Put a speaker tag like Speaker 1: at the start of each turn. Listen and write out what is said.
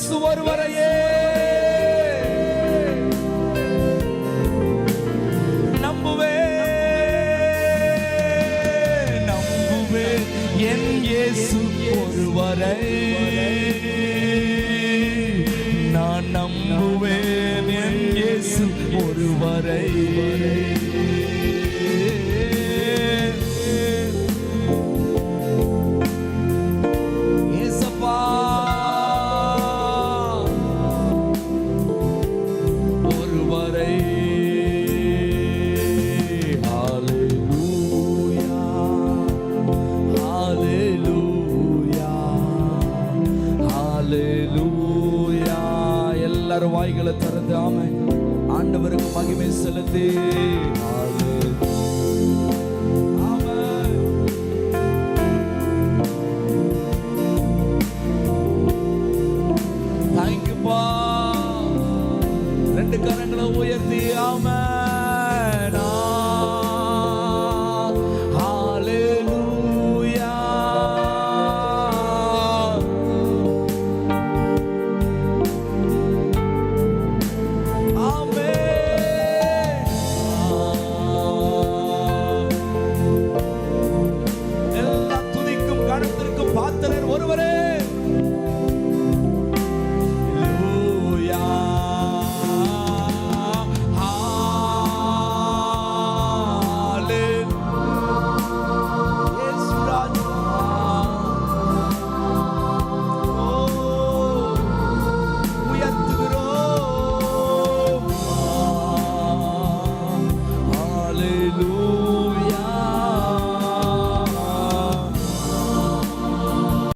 Speaker 1: இயேசு ஒருவரையே. நம்புவே நம்புவே என் இயேசு ஒருவரை. நான் நம்புவேன் என் இயேசு ஒருவரை. ஹalleluya எல்லாரும் வாய்களை திறந்து ஆமை ஆண்டவருக்கு மகிமை செலுத்தி. ஹalleluya